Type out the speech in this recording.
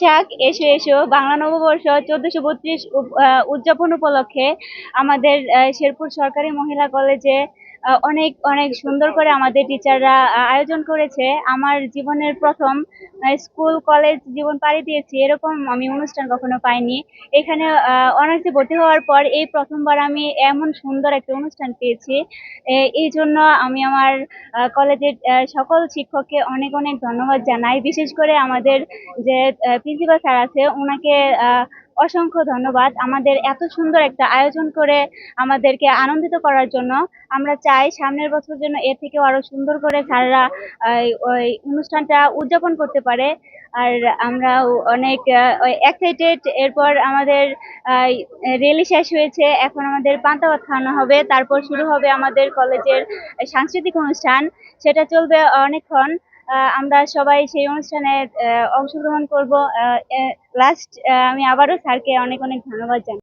যাক এসো এসো বাংলা নববর্ষ চোদ্দশো বত্রিশ উদযাপন উপলক্ষে আমাদের শেরপুর সরকারি মহিলা কলেজে অনেক অনেক সুন্দর করে আমাদের টিচাররা আয়োজন করেছে। আমার জীবনের প্রথম স্কুল কলেজ জীবন পাড়ি দিয়েছি, এরকম আমি অনুষ্ঠান কখনো পাইনি। এখানে অনার্সে ভর্তি হওয়ার পর এই প্রথমবার আমি এমন সুন্দর একটা অনুষ্ঠান পেয়েছি। এই জন্য আমি আমার কলেজের সকল শিক্ষককে অনেক অনেক ধন্যবাদ জানাই। বিশেষ করে আমাদের যে প্রিন্সিপাল স্যার আছে ওনাকে অসংখ্য ধন্যবাদ। আমাদের এত সুন্দর একটা আয়োজন করে আমাদেরকে আনন্দিত করার জন্য। আমরা চাই সামনের বছর জন্য এর থেকেও আরও সুন্দর করে স্যাররা ওই অনুষ্ঠানটা উদযাপন করতে পারে। আর আমরা অনেক এক্সাইটেড এরপর আমাদের রেলি শেষ হয়েছে। এখন আমাদের পান্তা ভাত খাওয়ানো হবে। তারপর শুরু হবে আমাদের কলেজের সাংস্কৃতিক অনুষ্ঠান। সেটা চলবে অনেকক্ষণ। আমরা সবাই সেই অনুষ্ঠানে অংশগ্রহণ করব। লাস্ট আমি আবারও স্যারকে অনেক অনেক ধন্যবাদ জানাই।